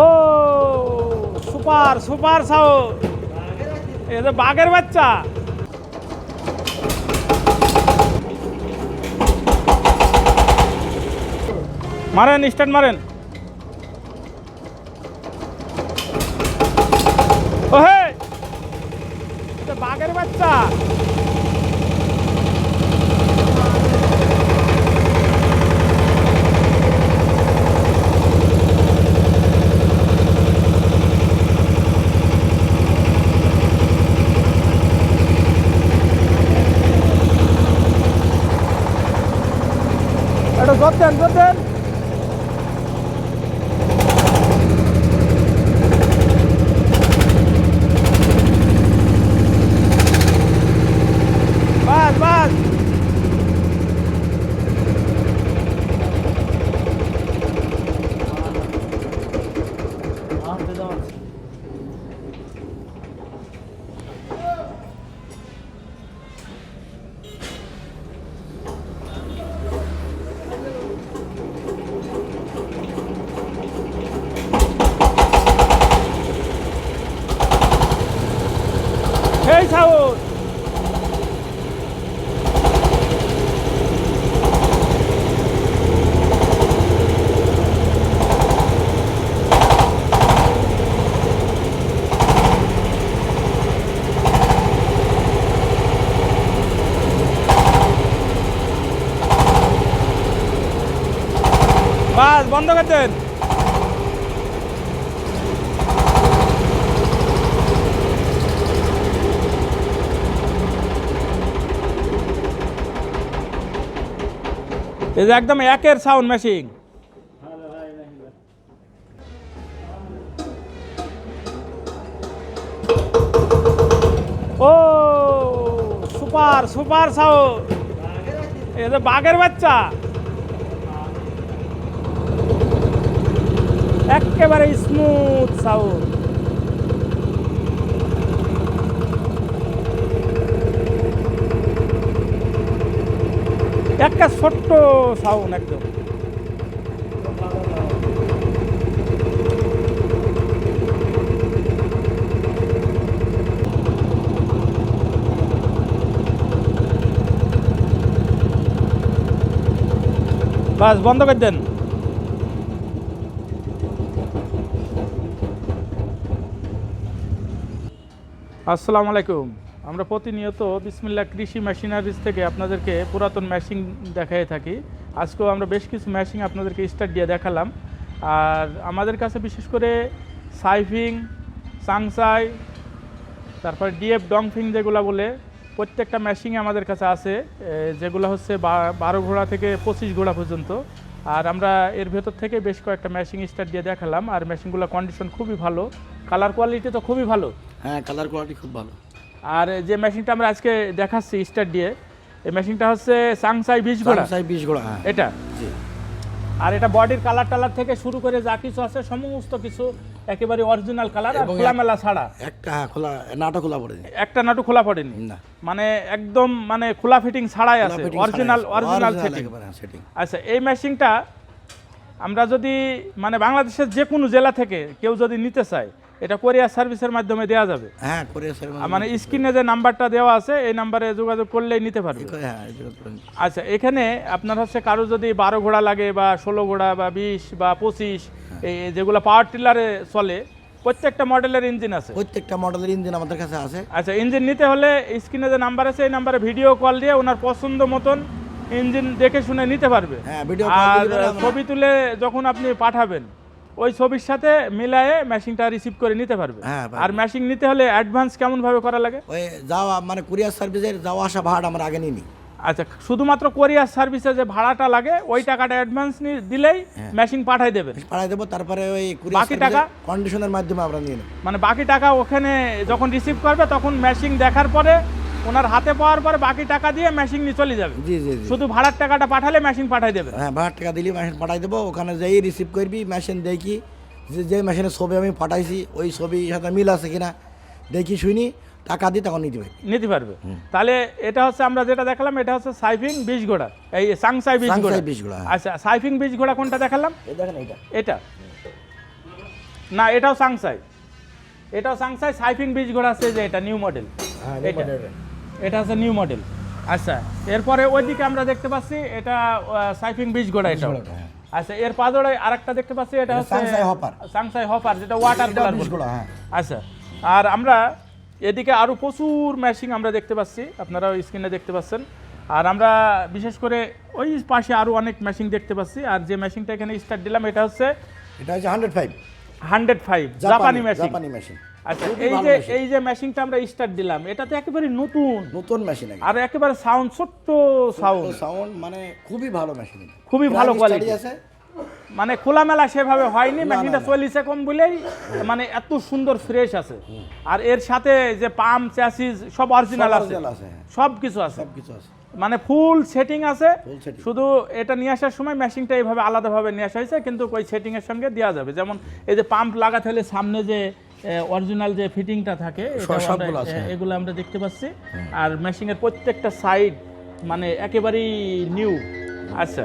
ও super super সাউ এ বাঘের বাচ্চা। মারেন স্টার্ট মারেন। ও হে বাঘের বাচ্চা। জোর দেন জোর দেন বাস বাস এই সাউথ বাস বন্ধ করে দেন এই যে একদম একের সাউন্ড মেশিন ও সুপার সুপার সাউন্ড এই যে বাঘের বাচ্চা একেবারে স্মুথ সাউন্ড একটা ছোট্ট সাউন্ড একদম। বাস বন্ধ করে দেন। আসসালামু আলাইকুম। আমরা প্রতিনিয়ত বিসমিল্লা কৃষি মেশিনারিজ থেকে আপনাদেরকে পুরাতন মেশিন দেখাই থাকি। আজকেও আমরা বেশ কিছু মেশিন আপনাদেরকে স্টার্ট দিয়ে দেখালাম। আর আমাদের কাছে বিশেষ করে সাইফিং, সাংসাই, তারপর ডিএফ ডংফিং যেগুলো বলে, প্রত্যেকটা মেশিন আমাদের কাছে আছে। যেগুলো হচ্ছে বারো ঘোড়া থেকে পঁচিশ ঘোড়া পর্যন্ত। আর আমরা এর ভেতর থেকে বেশ কয়েকটা মেশিন স্টার্ট দিয়ে দেখালাম। আর মেশিনগুলো কন্ডিশন খুবই ভালো। কালার কোয়ালিটি তো খুবই ভালো। হ্যাঁ কালার কোয়ালিটি খুব ভালো। আর যে মেশিনটা আমরা আজকে দেখাচ্ছি স্টার দিয়ে এই মেশিনটা হচ্ছে সাংসাই বিশ ঘোড়া। সাই বিশ গোড়া হ্যাঁ। এটা? জি। আর এটা বডির কালার টালার থেকে শুরু করে যা কিছু আছে সমস্ত কিছু একেবারে অরিজিনাল কালার আর খোলামেলা ছাড়া। একটা হ্যাঁ খোলা নাটা খোলা পড়ে যায় একটা নাটু খোলা পড়েনি। না। মানে একদম মানে খোলা ফিটিং ছাড়াই আছে অরিজিনাল অরিজিনাল setting। আচ্ছা এই মেশিনটা আমরা যদি মানে বাংলাদেশের যে কোনো জেলা থেকে কেউ যদি নিতে চায় এটা কোরিয়ার সার্ভিসের মাধ্যমে দেওয়া যাবে। হ্যাঁ করে স্যার আর মানে স্ক্রিনে যে নাম্বারটা দেওয়া আছে এই নাম্বারে যোগাযোগ করলেই নিতে পারবে। হ্যাঁ করে নিচ্ছি। আচ্ছা এখানে আপনার হচ্ছে কারও যদি বারো ঘোড়া লাগে বা ষোলো ঘোড়া বা বিশ বা পঁচিশ এই যেগুলো পাওয়ার টিলারে চলে প্রত্যেকটা মডেলের ইঞ্জিন আছে। প্রত্যেকটা মডেলের ইঞ্জিন আমাদের কাছে আছে। আচ্ছা ইঞ্জিন নিতে হলে স্ক্রিনে যে নাম্বার আছে এই নাম্বারে ভিডিও কল দিয়ে ওনার পছন্দ মতন ইঞ্জিন দেখে শুনে নিতে পারবে। হ্যাঁ ভিডিও আর ছবি তুলে যখন আপনি পাঠাবেন ওই ছবির সাথে মিলায়ে মেশিনটা রিসিভ করে নিতে পারবে। হ্যাঁ, আর মেশিন নিতে হলে অ্যাডভান্স কেমন ভাবে করা লাগে? ওই যাওয়া মানে কুরিয়ার সার্ভিসের যাওয়া আসা ভাড়া আমরা আগে নিই আচ্ছা শুধুমাত্র কোরিয়ার সার্ভিসে যে ভাড়াটা লাগে ওই টাকাটা অ্যাডভান্স দিলেই মেশিন পাঠাই দেবেন পাঠাই দেবো তারপরে ওই বাকি টাকা? কন্ডিশনের মাধ্যমে আমরা নিয়ে নেব। মানে বাকি টাকা ওখানে যখন রিসিভ করবে তখন মেশিন দেখার পরে ওনার হাতে পাওয়ার পরে বাকি টাকা দিয়ে মেশিন নিয়ে চলে যাবে। জি জি জি। শুধু ভাড়ার টাকাটা পাঠালে মেশিন পাঠাই দেবে। হ্যাঁ ভাড়ার টাকা দিলে মেশিন পাঠাই দেবো। ওখানে যেই রিসিভ করবি মেশিন দেখি। যে যে মেশিনের ছবি আমি পাঠাইছি ওই ছবির সাথে মিল আছে কিনা দেখি শুনি। টাকা দিই তখন নিতে পারি নিতে পারবে। তাহলে এটা হচ্ছে আমরা যেটা দেখালাম এটা হচ্ছে সাইফিং বিশ ঘোড়া। এই সাংসাই বিশ ঘোড়া। সাংসাই বিশ ঘোড়া, হ্যাঁ। আচ্ছা সাইফিং বিশ ঘোড়া কোনটা দেখালাম? এই দেখেন এইটা। এটা। না এটাও সাংসাই। এটাও সাংসাই সাইফিং বীজ ঘোড়া আছে যে এটা নিউ মডেল হ্যাঁ এটা। এটা হচ্ছে নিউ মডেল আচ্ছা এরপরে ওইদিকে আমরা দেখতে পাচ্ছি এটা সাইফিং বীজ ঘোড়া এটা। হ্যাঁ। আচ্ছা এর পাদরে আরেকটা দেখতে পাচ্ছি এটা হচ্ছে সাংসাই হপার। সাংসাই হপার যেটা ওয়াটার এটা কালার হ্যাঁ। আচ্ছা আর আমরা এদিকে আরও প্রচুর মেশিন আমরা দেখতে পাচ্ছি আপনারা স্ক্রিনে দেখতে পাচ্ছেন। আর আমরা বিশেষ করে ওই পাশে আরও অনেক মেশিন দেখতে পাচ্ছি আর যে মেশিনটা এখানে স্টার্ট দিলাম এটা হচ্ছে এটা হচ্ছে হান্ড্রেড ফাইভ হান্ড্রেড ফাইভ জাপানি মেশিন জাপানি মেশিন আচ্ছা এই যে এই যে মেশিনটা আমরা স্টার্ট দিলাম এটা তো একেবারে নতুন। নতুন মেশিন আর একেবারে সাউন্ড ছোট্ট সাউন্ড সাউন্ড মানে খুবই ভালো মেশিন খুবই ভালো quality। আছে। মানে খোলামেলা সেভাবে হয়নি মেশিনটা। চল্লিশে কম বলেই মানে এত সুন্দর ফ্রেশ আছে। আর এর সাথে যে পাম্প চ্যাসিস সব অরিজিনাল আছে। হ্যাঁ। সব কিছু আছে। সব কিছু আছে। মানে ফুল সেটিং আছে। শুধু এটা নিয়ে আসার সময় মেশিনটা এইভাবে আলাদাভাবে নিয়ে আসা হয়েছে কিন্তু ওই সেটিং এর সঙ্গে দেওয়া যাবে। যেমন এই যে পাম্প লাগাতে হলে সামনে যে অরিজিনাল যে ফিটিংটা থাকে আছে, হ্যাঁ। এগুলো আমরা দেখতে পাচ্ছি। আর মেশিনের প্রত্যেকটা সাইড মানে একেবারেই নিউ আচ্ছা।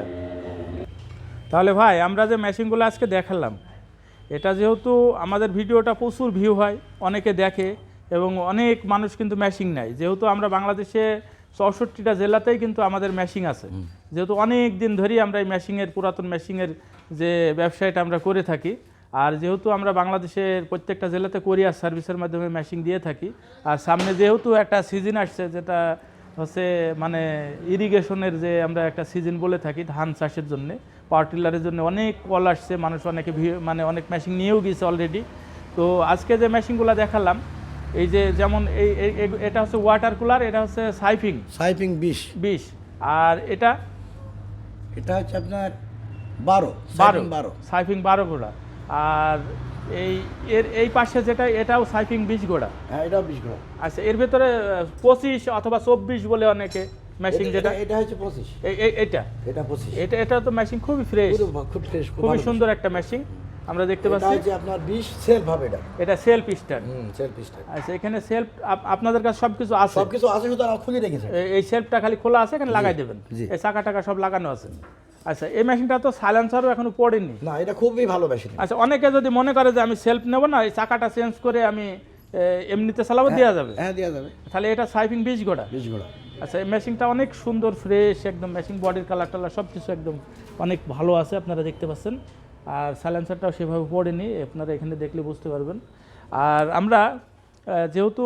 তাহলে ভাই আমরা যে মেশিনগুলো আজকে দেখালাম এটা যেহেতু আমাদের ভিডিওটা প্রচুর ভিউ হয় অনেকে দেখে এবং অনেক মানুষ কিন্তু মেশিন নেয়। যেহেতু আমরা বাংলাদেশে চৌষট্টিটা জেলাতেই কিন্তু আমাদের মেশিন আছে। যেহেতু অনেক দিন ধরেই আমরা এই মেশিনের পুরাতন মেশিনের যে ব্যবসাটা আমরা করে থাকি আর যেহেতু আমরা বাংলাদেশের প্রত্যেকটা জেলাতে কোরিয়ার সার্ভিসের মাধ্যমে মেশিন দিয়ে থাকি আর সামনে যেহেতু একটা সিজন আসছে যেটা হচ্ছে মানে ইরিগেশনের যে আমরা একটা সিজন বলে থাকি ধান চাষের জন্য পাওয়ার টিলারের জন্য অনেক কল আসছে মানুষ অনেকে ভি- মানে অনেক মেশিন নিয়েও গিয়েছে অলরেডি তো আজকে যে মেশিনগুলো দেখালাম এই যে যেমন এই এটা হচ্ছে ওয়াটার কুলার এটা হচ্ছে সাইফিং। সাইফিং বিশ বিশ আর এটা এটা হচ্ছে আপনার বারো। বারো। বারো। সাইফিং বারো ঘোড়া। আর এই এর এই পাশে যেটা এটাও সাইফিং বিশ ঘোড়া হ্যাঁ এটাও বিশ ঘোড়া আচ্ছা এর ভেতরে পঁচিশ অথবা চব্বিশ বলে অনেকে এটা- যেটা এটা- এটা হচ্ছে এই- এই- এটা? পঁচিশ। এটা এটা তো মেশিন খুবই ফ্রেশ খুব ফ্রেশ খুবই সুন্দর একটা মেশিন আমরা দেখতে এটা পাচ্ছি। হচ্ছে আপনার বিশ সেলফ হবে এটা। এটা সেলফ স্টার্ট হুম সেলফ স্টার্ট আচ্ছা এখানে সেলফ আপনাদের কাছে সব কিছু আছে? সব কিছু আছে শুধু খুলে রেখেছে। এই সেলফটা খালি খোলা আছে এখানে লাগাই দেবেন। এই চাকা টাকা সব লাগানো আছে। আচ্ছা এই মেশিনটা তো সাইলেন্সারও এখনও পড়েনি। না এটা খুবই ভালো মেশিন। আচ্ছা অনেকে যদি মনে করে যে আমি সেলফ নেব না এই চাকাটা চেঞ্জ করে আমি এমনিতে চালাবো দেওয়া যাবে। হ্যাঁ দেওয়া যাবে। তাহলে এটা সাইফিং বিশ গোড়া বিশ ঘোড়া। আচ্ছা এই মেশিনটা অনেক সুন্দর ফ্রেশ একদম মেশিন বডির কালার টালার সব কিছু একদম অনেক ভালো আছে আপনারা দেখতে পাচ্ছেন। আর সাইলেন্সারটাও সেভাবে পড়েনি আপনারা এখানে দেখলে বুঝতে পারবেন। আর আমরা যেহেতু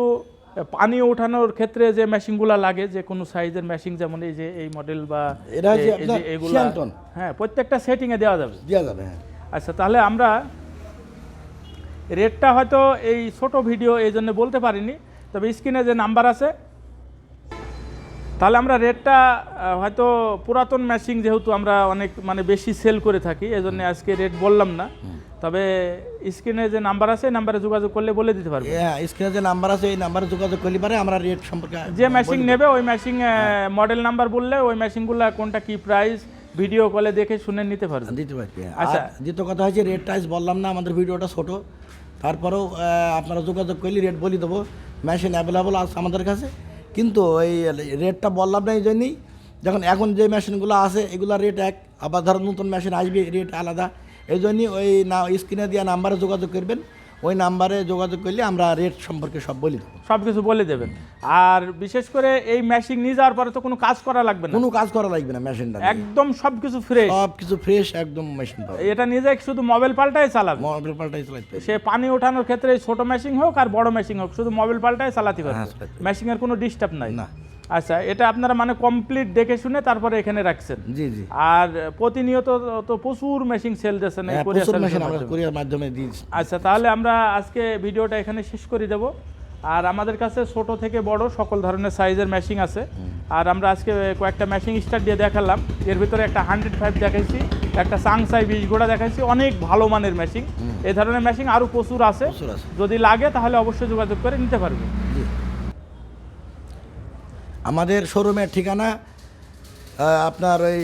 পানি ওঠানোর ক্ষেত্রে যে মেশিনগুলো লাগে যে কোনো সাইজের মেশিন যেমন এই যে এই মডেল বা আপনার হ্যাঁ প্রত্যেকটা সেটিংয়ে দেওয়া যাবে। দেওয়া যাবে হ্যাঁ। আচ্ছা তাহলে আমরা রেটটা হয়তো এই ছোট ভিডিও এই জন্য বলতে পারিনি তবে স্ক্রিনে যে নাম্বার আছে তাহলে আমরা রেটটা হয়তো পুরাতন ম্যাচিং যেহেতু আমরা অনেক মানে বেশি সেল করে থাকি এই জন্য আজকে রেট বললাম না। তবে স্ক্রিনে যে নাম্বার আছে এই নাম্বারে যোগাযোগ করলে বলে দিতে পারবে। হ্যাঁ স্ক্রিনে যে নাম্বার আছে এই নাম্বারে যোগাযোগ করলে পারে আমরা রেট সম্পর্কে যে মেশিন নেবে ওই মেশিন মডেল নাম্বার বললে ওই মেশিনগুলো কোনটা কি প্রাইস ভিডিও কলে দেখে শুনে নিতে পারবে। দিতে পারছি হ্যাঁ। আচ্ছা। দ্বিতীয় কথা হচ্ছে রেট টাইস বললাম না আমাদের ভিডিওটা ছোট। তারপরেও আপনারা যোগাযোগ করলে রেট বলে দেবো। মেশিন অ্যাভেলেবল আছে আমাদের কাছে। কিন্তু ওই রেটটা বললাম না এই জন্যই যখন এখন যে মেশিনগুলো আছে, এগুলো রেট এক। আবার ধরো নতুন মেশিন আসবে রেট আলাদা। এই জন্যই ওই না স্ক্রিনে দেওয়া নাম্বারে যোগাযোগ করবেন। ওই নাম্বারে যোগাযোগ করলে আমরা রেট সম্পর্কে সব বলে দেবো। সব কিছু বলে দেবেন। আর বিশেষ করে এই মেশিন নিয়ে যাওয়ার পরে তো কোনো কাজ করা লাগবে না। কোনো কাজ করা লাগবে না মেশিনটা একদম সব কিছু ফ্রেশ সব কিছু ফ্রেশ একদম মেশিন পাবে এটা নিয়ে যায় শুধু মোবাইল পাল্টাই চালাবে। মোবাইল পাল্টাই চালাতে সে পানি ওঠানোর ক্ষেত্রে ছোট মেশিন হোক আর বড় মেশিন হোক শুধু মোবাইল পাল্টাই চালাতে পারবে হ্যাঁ, চালাতে পারবে। মেশিনের কোনো ডিস্টার্ব নাই। না। আচ্ছা এটা আপনারা মানে কমপ্লিট দেখে শুনে তারপরে এখানে রাখছেন। জি জি। আর প্রতিনিয়ত তো প্রচুর মেশিন সেল দিচ্ছেন এই হ্যাঁ, মাধ্যমে। দিয়েছি। আচ্ছা তাহলে আমরা আজকে ভিডিওটা এখানে শেষ করে দেব। আর আমাদের কাছে ছোট থেকে বড় সকল ধরনের সাইজের মেশিন আছে। আর আমরা আজকে কয়েকটা মেশিন স্টার্ট দিয়ে দেখালাম। এর ভিতরে একটা হান্ড্রেড ফাইভ দেখাইছি একটা সাংসাই বিশ গোড়া দেখাইছি অনেক ভালো মানের মেশিন এই ধরনের মেশিন আরও প্রচুর আছে। যদি লাগে তাহলে অবশ্যই যোগাযোগ করে নিতে পারবে। আমাদের শোরুমের ঠিকানা আপনার ওই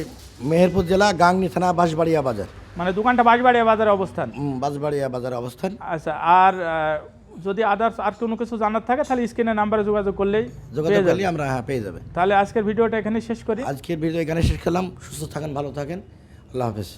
মেহেরপুর জেলা গাংনি থানা বাঁশবাড়িয়া বাজার। মানে দোকানটা বাঁশবাড়িয়া বাজারে অবস্থান? বাঁশবাড়িয়া বাজার অবস্থান। আচ্ছা আর যদি আদার্স আর কোনো কিছু জানার থাকে তাহলে স্ক্রিনে নাম্বারে যোগাযোগ করলেই যোগাযোগ পেয়ে করলে যাবেন। আমরা হ্যাঁ পেয়ে যাবে তাহলে আজকের ভিডিওটা এখানে শেষ করি। আজকের ভিডিও এখানে শেষ করলাম। সুস্থ থাকেন ভালো থাকেন। আল্লাহ হাফেজ।